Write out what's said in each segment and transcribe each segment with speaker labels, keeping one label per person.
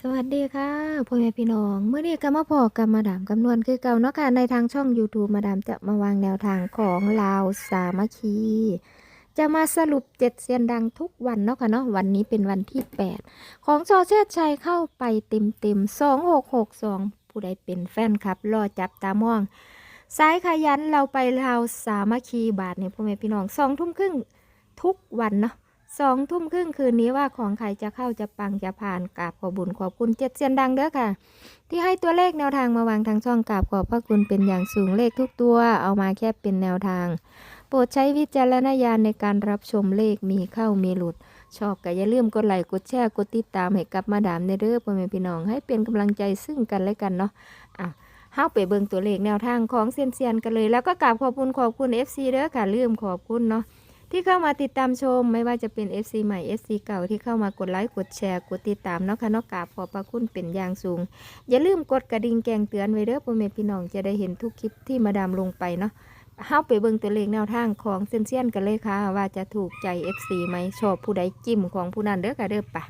Speaker 1: สวัสดีค่ะพ่อแม่พี่น้องเมื่อนี้ก็มาพอกับมาดามคำนวณคือเก่าเนาะค่ะในทางช่อง YouTube มาดามจะมาวางแนวทางของลาวสามัคคี จะมาสรุปเจ็ดเซียนดังทุกวันเนาะค่ะเนาะวันนี้เป็นวันที่ 8 ของจอเชษชัยเข้าไปเต็มเต็มๆ2662ผู้ใดเป็นแฟนคลับรอจับตามองสายขยันเราไปลาวสามัคคีบาทเนี่ยพ่อแม่พี่น้องสองทุ่มครึ่งทุกวันเนาะ สองทุ่มครึ่งคืนนี้ว่าของใครจะเข้าจะปังจะผ่านกราบขอบุญขอบคุณเจ็ดเซียนดังเด้อค่ะ ที่ให้ตัวเลขแนวทางมาวางทางช่องกราบขอบพระคุณเป็นอย่างสูงเลขทุกตัว เอามาแค่เป็นแนวทาง โปรดใช้วิจารณญาณในการรับชมเลขมีเข้ามีหลุด ชอบก็อย่าลืมกดไลค์กดแชร์กดติดตามให้กับมาดามในเด้อพ่อแม่พี่น้องให้เป็นกำลังใจซึ่งกันและกันเนาะอะเฮาไปเบิ่งตัวเลขแนวทางของเซียนเซียนๆกันเลย แล้วก็กราบขอบคุณขอบคุณ FC เด้อค่ะลืมขอบคุณเนาะ ที่เข้ามาติดตามชมไม่ว่าจะเป็น FC ใหม่ FC เก่าที่เข้ามากดไลค์กดแชร์กดติดตามเนาะค่ะเนาะกราบขอบพระคุณเป็นอย่างสูง อย่าลืมกดกระดิ่งแจ้งเตือนไว้เด้อพ่อแม่พี่น้องจะได้เห็นทุกคลิปที่มาดามลงไปเนาะเฮาไปเบิ่งตัวเลขแนวทางของเซนเซียนกันเลยค่ะ ว่าจะถูกใจ FC ไหมชอบผู้ใดจิ้มของผู้นั้นเด้อค่ะเด้อปะ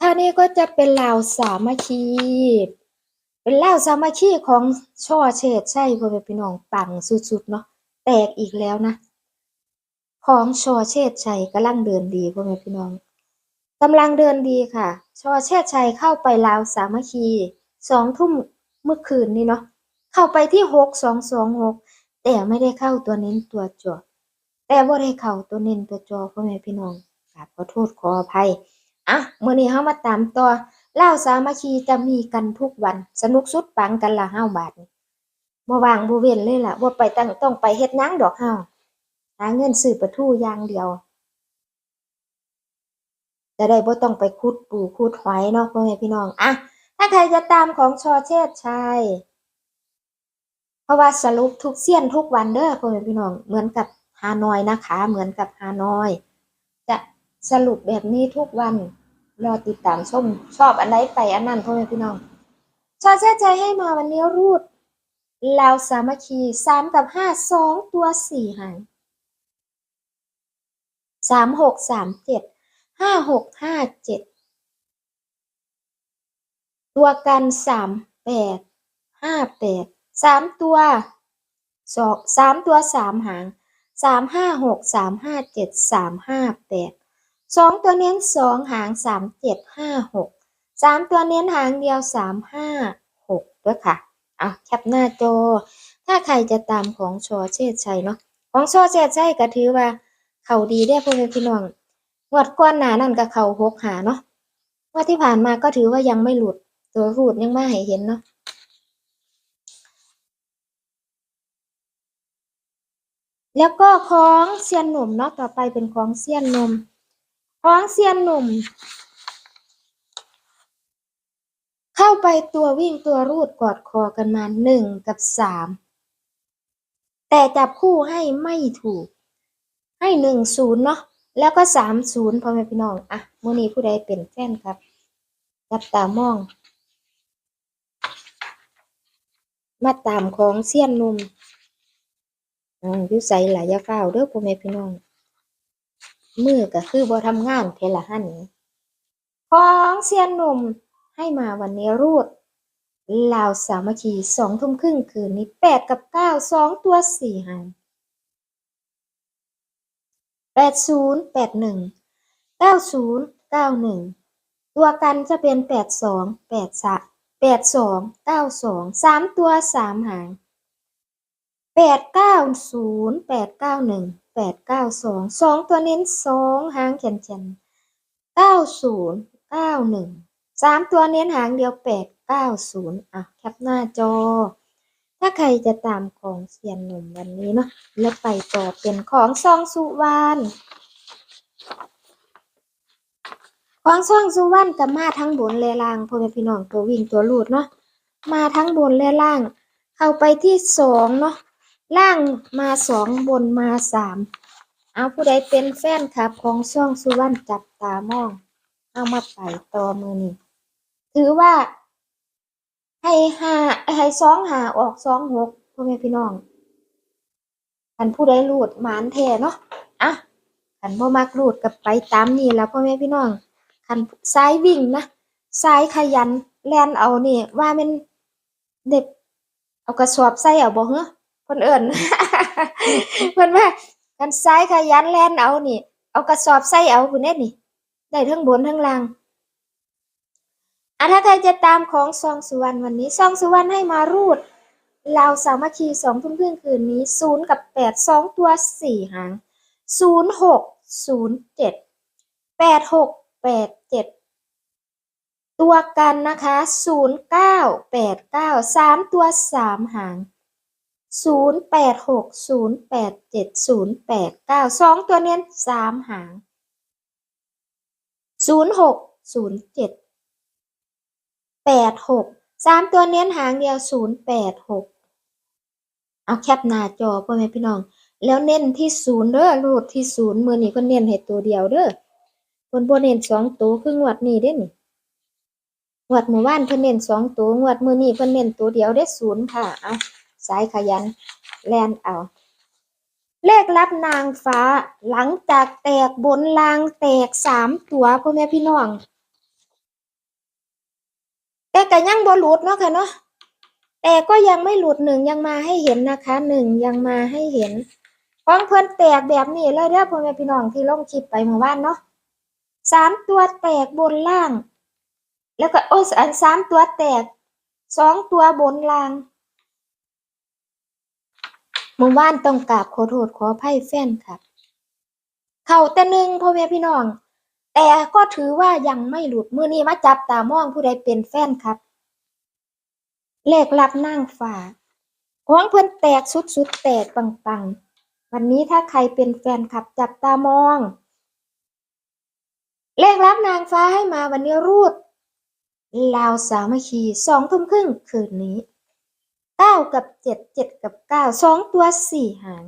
Speaker 1: ท่านี้ก็จะเป็นลาวสามัคคีเป็นลาวสามัคคีของช่อเฉดใช่พ่อแม่พี่น้องปังสุดๆเนาะ ตกอีกแล้วนะ ของชอเชษชัยกำลังเดินดีพ่อแม่พี่น้องกำลังเดินดีค่ะ ชอเชษชัยเข้าไปลาวสามัคคีสองทุ่มเมื่อคืนนี้เนาะเข้าไปที่หกสองสองหกแต่ไม่ได้เข้าตัวเน้นตัวจอแต่ว่าได้เข้าตัวเน้นตัวจอพ่อแม่พี่น้องกราบขอโทษขออภัยอะเมื้อนี้เฮามาตามต่อลาวสามัคคีจะมีกันทุกวันสนุกสุดปังกันละห้าบาทนี่ บ่วางบ่เว้นเลยล่ะบ่าไปตั้งต้องไปเฮ็ดยังดอกเฮาหาเงินซื้อปลาทูอย่างเดียวจะได้บ่ต้องไปขุดปูขุดหอยเนาะพ่อแม่พี่น้องอะถ้าใครจะตามของชอเชษชัยเพราะว่าสรุปทุกเสี้ยนทุกวันเด้อพ่อแม่พี่น้องเหมือนกับฮานอยนะคะ เหมือนกับฮานอย จะสรุปแบบนี้ทุกวันรอติดตามชมชอบอันไหนไปอันนั้นพ่อแม่พี่น้องชอเชษชัยให้มาวันนี้รูด ลาวสามัคคีสามกับห้าสองตัวสี่หางสามหกสามเจ็ดห้าหกห้าเจ็ดตัวกันสามแปดห้าแปดสามตัวสองสามตัวสามหางสามห้าหกสามห้าเจ็ดสามห้าแปดสองตัวเน้นสองหางสามเจ็ดห้าหกสามตัวเน้นหางเดียวสามห้าหกด้วยค่ะ อะแคปหน้าจอ ถ้าใครจะตามของชอเชษชัยเนาะของชอเชษชัยก็ถือว่า เขาดีได้พ่อแม่พี่น้องงวดก้อนหนานั่นก็เขาหกหาเนาะงวดที่ผ่านมาก็ถือว่ายังไม่หลุด ตัวรูดยังไม่ให้เห็นเนาะแล้วก็ของเซียนหนุ่มเนาะต่อไปเป็นของเซียนหนุ่มของเซียนหนุ่ม เข้าไปตัววิ่งตัวรูดกอดคอกันมาหนึ่งกับสามแต่จับคู่ให้ไม่ถูก ให้หนึ่งศูนย์เนาะแล้วก็สามศูนย์พ่อแม่พี่น้องอะมื่อนี้ผู้ใดเป็นแฟนครับจับตามอง มาตามของเซียนหนุ่มอืมอยู่ใส่หลายยาฝ้าเด้อพ่อแม่พี่น้องมือก็คือบ่ทำงานเทละหันของเซียนหนุ่ม ให้มาวันนี้รูดลาวสามัคคีสองทุ่มครึ่งคืนนี้แปดกับเก้าสองตัวสี่หางแปดศูนย์แปดหนึ่งเก้าศูนย์เก้าหนึ่งตัวกันจะเป็นแปดสองแปดสะแปดสองเก้าสองสามตัวสามหางแปดเก้าศูนย์แปดเก้าหนึ่งแปดเก้าสองสองตัวเน้นสองหางเขียนเขียนเก้าศูนย์เก้าหนึ่ง สามตัวเน้นหางเดียวแปดเก้าศูนย์อะแคปหน้าจอ ถ้าใครจะตามของเซียนหนุ่มวันนี้เนาะแล้วไปต่อเป็นของซองสุวรรณของซองสุวรรณกับมาทั้งบนและล่างพ่อแม่พี่น้องตัววิ่งตัวลูดเนาะมาทั้งบนและล่าง เข้าไปที่สองเนาะล่างมาสองบนมาสามเอาผู้ใดเป็นแฟนคลับของช่องสุวรรณจับตามอง เอามาไปต่อมือนี้ ถือว่าให้หาให้สองหาออกสองหกพ่อแม่พี่น้องคันผู้ใดรูดหมานแท้เนาะอะคันบ่มักรูดกับไปตามนี่แล้วพ่อแม่พี่น้องขันสายวิ่งนะสายขยันแลนเอานี่ ว่ามันเด็ก เอากระสอบใส่เอาบ่เหรอเนเอิ้นเพิ่นว่าคันสายขยันแลนเอานี่ เอากระสอบใส่เอาพุ่นเด้นี่ ได้ทั้งบนทั้งล่าง อะถ้าใครจะตามของซองสุวรรณวันนี้ซองสุวรรณให้มารูดลาสามัคคีสองทุ่มครึ่งคืนนี้ศูนย์กับแปดสองตัวสี่หางศูนย์หกศูนย์เจ็ดแปดหกแปดเจ็ดตัวกันนะคะศูนย์เก้าแปดเก้าสามตัวสามหางศูนย์แปดหกศูนย์แปดเจ็ดศูนย์แปดเก้าสองตัวเน้นสามหางศูนย์หกศูนย์เจ็ด แปดหกสามตัวเน้นหางเดียวศูนย์แปดหกเอาแคปหน้าจอพ่อแม่พี่น้อง แล้วเน้นที่ศูนย์เด้อรูดที่ศูนย์มือนี้ก็เน้นให้ตัวเดียวเด้อเพิ่นบ่เน้นสองตัวคืองวดนี้เด้นี่งวดเมื่อวานเพิ่นเน้นสองตัวงวดมือนี้เพิ่นเน้นตัวเดียวได้ศูนย์ค่ะเอาสายขยันแลนเอา เลขลับนางฟ้าหลังจากแตกบนลางแตกสามตัวพ่อแม่พี่น้อง แต่ก็ยังบ่หลุดเนาะค่ะเนาะแต่ก็ยังไม่หลุดหนึ่งยังมาให้เห็นนะคะหนึ่งยังมาให้เห็นของเพิ่อนแตกแบบนี้เลยเด้อพ่อแม่พี่น้องที่ลงคลิปไปเมื่อวานเนาะสามตัวแตกบนล่าง แล้วก็โอ้ยอันสามตัวแตกสองตัวบนล่างเมื่อวานต้องกราบขอโทษขออภัยแฟนครับ เข้าแต่หนึ่งพ่อแม่พี่น้อง แต่ก็ถือว่ายังไม่หลุดมือนี้มาจับตามองผู้ใดเป็นแฟนครับ เลขลับนั่งฝาของเพื่อนแตกสุดๆแตกปังๆ วันนี้ถ้าใครเป็นแฟนคลับจับตามอง เลขลับนางฟ้าให้มาวันนี้รูด ลาวสามัคคีสองทุ่มครึ่งคืนนี้เก้ากับเจ็ดเจ็ดกับเก้าสองตัวสี่หาง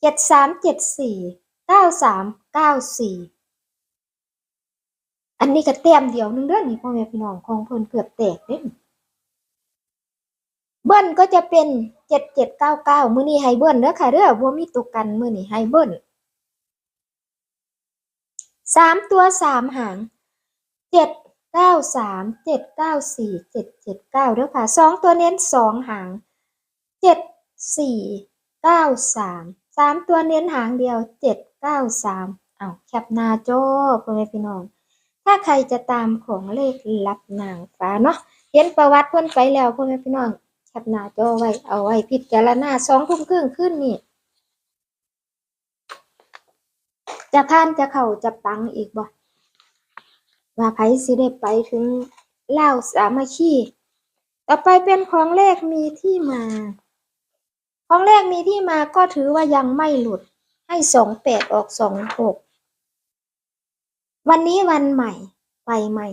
Speaker 1: เจ็ดสามเจ็ดสี่เก้าสามเก้าสี่ นนี้ก็เต็มเดียวหนึงเด้อนี่พ่อแม่พี่น้องของเพิ่นเกือบแตกเด้อเบิ้ลก็จะเป็นเจ็ดเจ็ดเก้าเก้ามื้อนี้ให้เบิ้ลเด้อค่ะเด้อบ่มีตัวกันมื้อนี้ให้เบิ้ลสามตัวสามหางเจ็ดเก้าสามเจ็ดเก้าสี่เจ็ดเจ็ดเก้าเด้อค่ะสองตัวเน้นสองหางเจ็ดสี่เก้าสามสามตัวเน้นหางเดียวเจ็ดเก้าสามเอาแคปหน้าจอพ่อแม่พี่น้อง ถ้าใครจะตามของเลขลับนางฟ้าเนาะเห็นประวัติเพิ่นไปแล้วพ่อแม่พี่น้องแคปหน้าจอไว้เอาไว้พิจารณาสองทุ่มครึ่งขึ้นนี่จะท่านจะเข้าจะปังอีกบ่ว่าไผสิได้ไปถึงเล่าสามัคคีต่อไปเป็นของเลขมีที่มา ของเลขมีที่มาก็ถือว่ายังไม่หลุดให้สองแปดออกสองหก วันนี้วันใหม่ ไปใหม่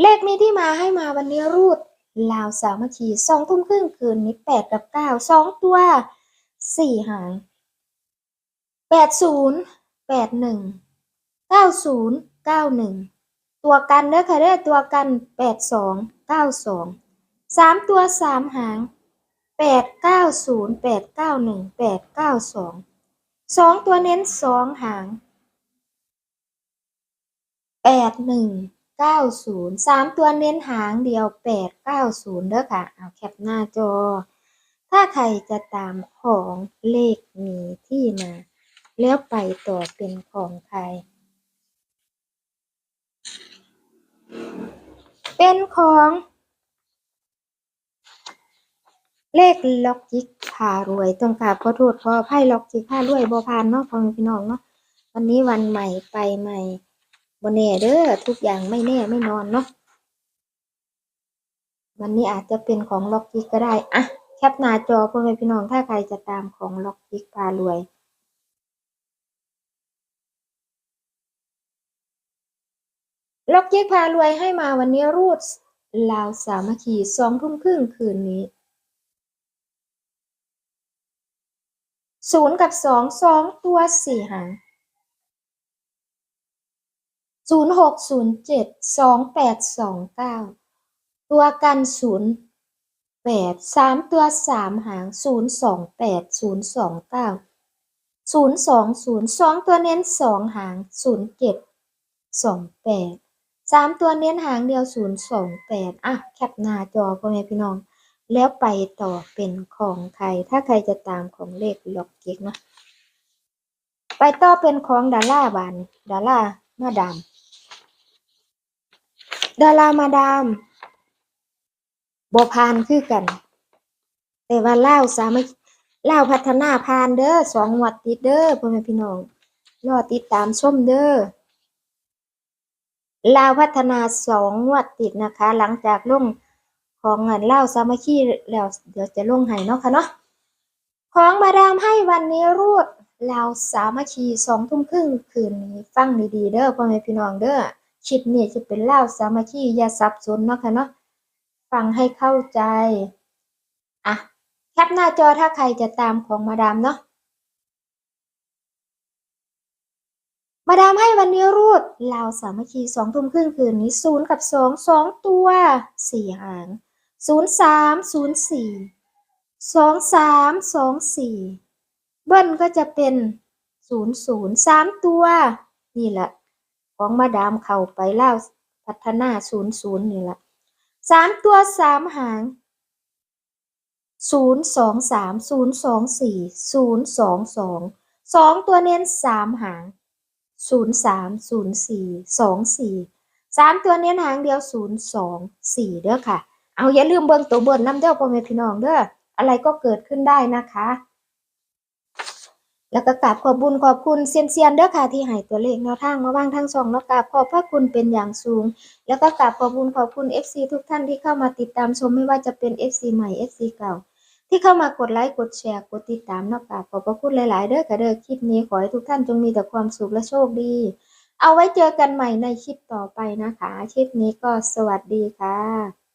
Speaker 1: เลขมีที่มาให้มาวันนี้รูด ลาวสามัคคีสองทุ่มครึ่งคืนนี้แปดกับเก้าสองตัวสี่หางแปดศูนย์แปดหนึ่งเก้าศูนย์เก้าหนึ่งตัวกันเด้อค่ะเด้อตัวกันแปดสองเก้าสองสามตัวสามหางแปดเก้าศูนย์แปดเก้าหนึ่งแปดเก้าสองสองตัวเน้นสองหาง แปดหนึ่งเก้าศูนย์สามตัวเน้นหางเดียวแปดเก้าศูนย์เด้อค่ะ เอาแคปหน้าจอ ถ้าใครจะตามของเลขมีที่มา แล้วไปต่อเป็นของใคร เป็นของ เลขล็อกจิกพารวยต้องกราบขอโทษขออภัยล็อกจิกพารวยบ่ผ่านเนาะพ่อพี่น้องเนาะวันนี้วันใหม่ไปใหม่ บ่แน่เด้อทุกอย่างไม่แน่ไม่นอนเนาะวันนี้อาจจะเป็นของล็อกจิกก็ได้อะแคปหน้าจอพ่อแม่พี่น้องถ้าใครจะตามของล็อกจิกพารวยล็อกเจ๊กพารวยให้มาวันนี้รูดลาวสามัคคีสองทุ่มครึ่งคืนนี้ศูนย์กับสองสองตัวสี่หาง ศูนย์หกศูนย์เจ็ดสองแปดสองเก้าตัวกันศูนย์แปดสามตัวสามหางศูนย์สองแปดศูนย์สองเก้าศูนย์สองศูนย์สองตัวเน้นสองหางศูนย์เจ็ดสองแปดสามตัวเน้นหางเดียวศูนย์สองแปดอะแคปหน้าจอพ่อแม่พี่น้อง แล้วไปต่อเป็นของใคร ถ้าใครจะตามของเลขล็อกเก๊กนะ ไปต่อเป็นของดาราบานดารามาดาม ดารามาดามบพานคือกัน แต่ว่าเล่าสามารถเล่าพัฒนาพานเด้อสองงวัดติดเด้อพ่อแม่พี่น้องรอติดตามชมเด้อลาวพัฒนาสองงวดติดนะคะ หลังจากลงของเงินเล่าสามัคคีแล้วเดี๋ยวจะลงให้เนาะค่ะเนาะของมาดามให้วันนี้รูดลาวสามัคคีสองทุ่มครึ่งคืนนี้ฟังดีๆเด้อพ่อแม่พี่น้องเด้อ คลิปนี้จะเป็นเล่าสามัคคีอย่าสับสนเนาะค่ะเนาะฟังให้เข้าใจอะแคปหน้าจอถ้าใครจะตามของมาดามเนาะมาดามให้วันนี้รูดลาวสามัคคีสองทุ่มครึ่งคืนนี้ศูนย์กับสองสองตัวสี่หางศูนย์สามศูนย์สี่สองสามสองสี่เบิ้ลก็จะเป็นศูนย์ศูนย์สามตัว นี่แหละ ของมาดามเข้าไปลาวพัฒนาศูนย์ศูนย์นี่แหละสามตัวสามหางศูนย์สองสามศูนย์สองสี่ศูนย์สองสองสองตัวเน้นสามหางศูนย์สามศูนย์สี่สองสี่สามตัวเน้นหางเดียวศูนย์สองสี่เด้อค่ะ เอาอย่าลืมเบิ่งตัวเบิ่นน้ำเด้อพ่อแม่พี่น้องเด้ออะไรก็เกิดขึ้นได้นะคะ แล้วก็กราบขอบบุญขอบคุณเซียนเซียนๆเด้อค่ะที่ให้ตัวเลขแนวทางมาวางทางช่องแล้วกราบขอบพระคุณเป็นอย่างสูง แล้วก็กราบขอบคุณขอบคุณ FC ทุกท่านที่เข้ามาติดตามชมไม่ว่าจะเป็น FC ใหม่ FC เก่า ที่เข้ามากดไลค์กดแชร์กดติดตามเนอกจากขอบพระคุณหลาย ๆ เด้อค่ะเด้อคลิปนี้ขอให้ทุกท่านจงมีแต่ความสุขและโชคดี เอาไว้เจอกันใหม่ในคลิปต่อไปนะคะคลิปนี้ก็สวัสดีค่ะ